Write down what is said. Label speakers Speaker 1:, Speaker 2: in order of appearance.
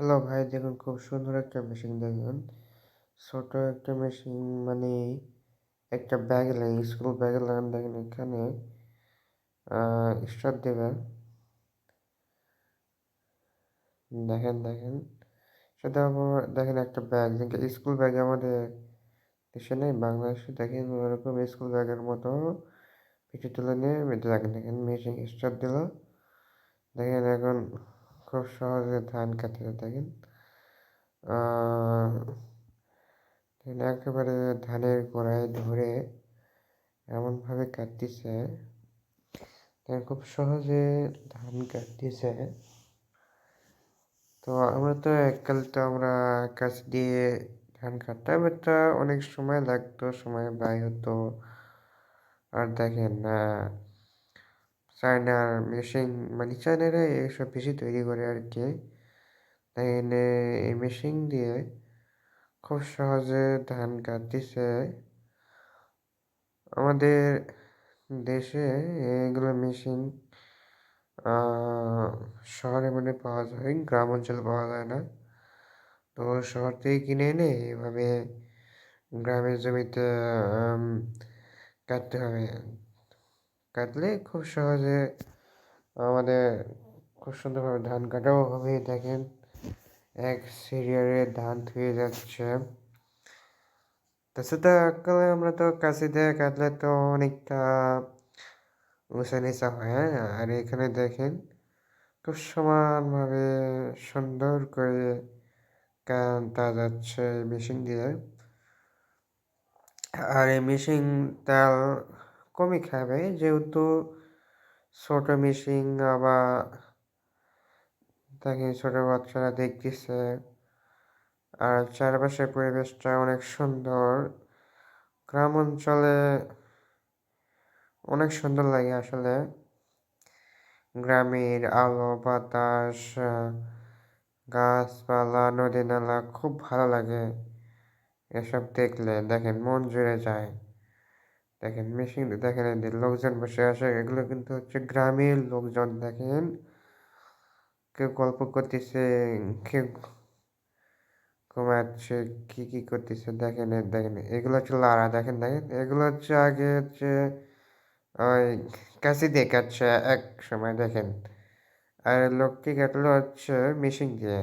Speaker 1: Hello ভাই, দেখুন খুব সুন্দর একটা মেশিন দেখুন। ছোট একটা মেশিন মানে একটা ব্যাগ লাগে স্কুল ব্যাগে লাগান দেখেন এখানে স্টার্ট দেবেন দেখেন দেখেন। সেটা দেখেন একটা ব্যাগ স্কুল ব্যাগ আমাদের দেশে নেই, বাংলাদেশে দেখেন ওরকম স্কুল ব্যাগের মতো। পিঠে তুলে নিয়ে, দেখেন দেখেন মেশিন স্টার্ট দিল। দেখেন এখন খুব সহজে ধান কাটতে দেখেন। একেবারে ধানের গোড়ায় ধরে এমনভাবে কাটতেছে। খুব সহজে ধান কাটতেছে। তো আমরা তো এককাল তো আমরা কাছ দিয়ে ধান কাটতাম, এটা অনেক সময় লাগতো, সময় ব্যয় হতো। আর দেখেন চায়নার মেশিন মানে চায়নারা এসব বেশি তৈরি করে আর কি তাই এনে এই মেশিন দিয়ে খুব সহজে ধান কাটতেছে। আমাদের দেশে এগুলো মেশিন শহরে মানে পাওয়া যায়, গ্রাম অঞ্চলে পাওয়া যায় না। তো শহর থেকে কিনে এনে এভাবে গ্রামের জমিতে কাটতে হবে। কাটলে খুব সহজে আমাদের খুব সুন্দরভাবে ধান কাটাও হবে। দেখেন, এক সিরিয়ালে ধান ধুয়ে যাচ্ছে। তাছাড়া কালে আমরা তো কাছে দিয়ে কাটলে তো অনেকটা উঁচা নিচা হয় হ্যাঁ? আর এখানে দেখেন, খুব সমানভাবে সুন্দর করে কাটা যাচ্ছে মেশিন দিয়ে। আর এই মেশিন তেল কমই খাবে যেহেতু ছোট মেশিন আবার তাকে ছোট বাচ্চারা দেখতেছে। আর চারপাশের পরিবেশটা অনেক সুন্দর। গ্রাম অঞ্চলে অনেক সুন্দর লাগে আসলে। গ্রামের আলো, বাতাস গাছপালা নদী নালা খুব ভালো লাগে। এসব দেখলে দেখেন মন জুড়ে যায়। দেখেন মেশিন দেখেন এদের লোকজন বসে আসে এগুলো কিন্তু হচ্ছে গ্রামের লোকজন, দেখেন। কেউ গল্প করতেছে, কেউ ঘুমাচ্ছে, কি কি করতেছে, দেখেন দেখেন, এগুলো হচ্ছে লারা, দেখেন দেখেন, এগুলো হচ্ছে আগে হচ্ছে ওই দিয়ে কাটছে এক সময়, দেখেন। আর লোকটি কাটলো হচ্ছে মেশিন দিয়ে।